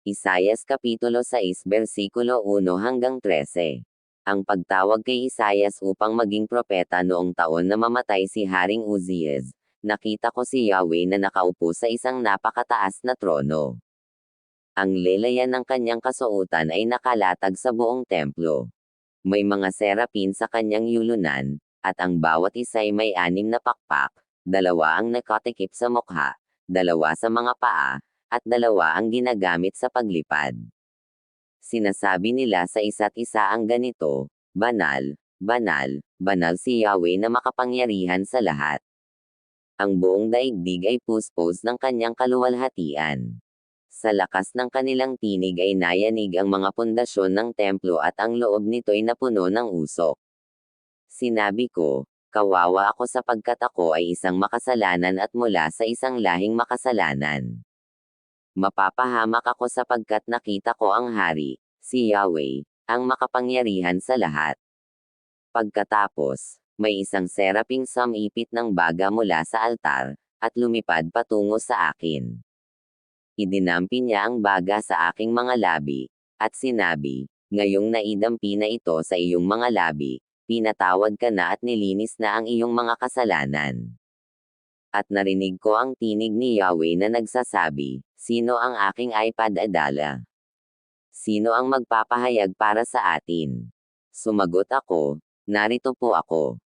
Isayas Kapitulo 6 Versikulo 1 hanggang 13. Ang pagtawag kay Isayas upang maging propeta noong taon na mamatay si Haring Uzias, nakita ko si Yahweh na nakaupo sa isang napakataas na trono. Ang lelayan ng kanyang kasuotan ay nakalatag sa buong templo. May mga serapin sa kanyang yulunan, at ang bawat isa ay may anim na pakpak, dalawa ang nakatikip sa mukha, dalawa sa mga paa, at dalawa ang ginagamit sa paglipad. Sinasabi nila sa isa't isa ang ganito, Banal, banal, banal si Yahweh na makapangyarihan sa lahat. Ang buong daigdig ay puspos ng kanyang kaluwalhatian. Sa lakas ng kanilang tinig ay nayanig ang mga pundasyon ng templo at ang loob nito'y napuno ng usok. Sinabi ko, kawawa ako sapagkat ako ay isang makasalanan at mula sa isang lahing makasalanan. Mapapahamak ako sapagkat nakita ko ang hari, si Yahweh, ang makapangyarihan sa lahat. Pagkatapos, may isang seraping samipit ng baga mula sa altar, at lumipad patungo sa akin. Idinampi niya ang baga sa aking mga labi, at sinabi, Ngayong naidampi na ito sa iyong mga labi, pinatawad ka na at nilinis na ang iyong mga kasalanan. At narinig ko ang tinig ni Yahweh na nagsasabi, Sino ang aking iPad adala? Sino ang magpapahayag para sa atin? Sumagot ako, narito po ako.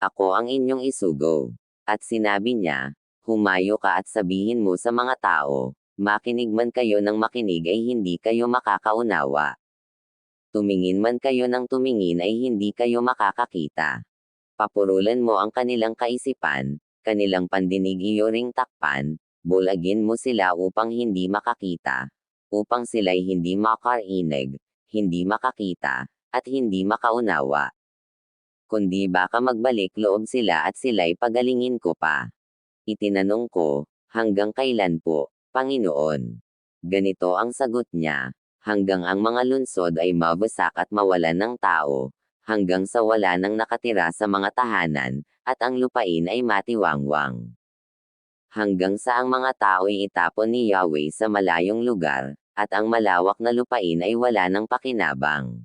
Ako ang inyong isugo. At sinabi niya, humayo ka at sabihin mo sa mga tao, makinig man kayo ng makinig ay hindi kayo makakaunawa. Tumingin man kayo ng tumingin ay hindi kayo makakakita. Papurulan mo ang kanilang kaisipan, kanilang pandinig iyo ring takpan, bulagin mo sila upang hindi makakita, upang sila'y hindi makarinig, hindi makakita, at hindi makaunawa. Kundi baka magbalik loob sila at sila'y pagalingin ko pa. Itinanong ko, hanggang kailan po, Panginoon? Ganito ang sagot niya, hanggang ang mga lunsod ay mabasak at mawalan ng tao, hanggang sa wala nang nakatira sa mga tahanan, at ang lupain ay matiwangwang hanggang sa ang mga tao'y itapon ni Yahweh sa malayong lugar, at ang malawak na lupain ay wala ng pakinabang.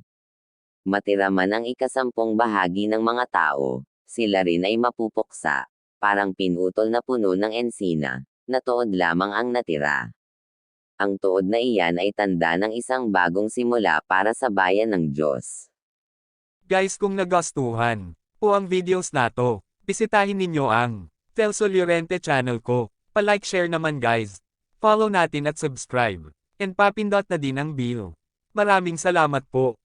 Matira man ang ikasampung bahagi ng mga tao, sila rin ay mapupuksa, parang pinutol na puno ng ensina, na tuod lamang ang natira. Ang tuod na iyan ay tanda ng isang bagong simula para sa bayan ng Diyos. Guys kung nagustuhan po ang videos nato, bisitahin ninyo ang Telso Llorente channel ko. Pa-like share naman guys. Follow natin at subscribe. And papindot na din ang bell. Maraming salamat po.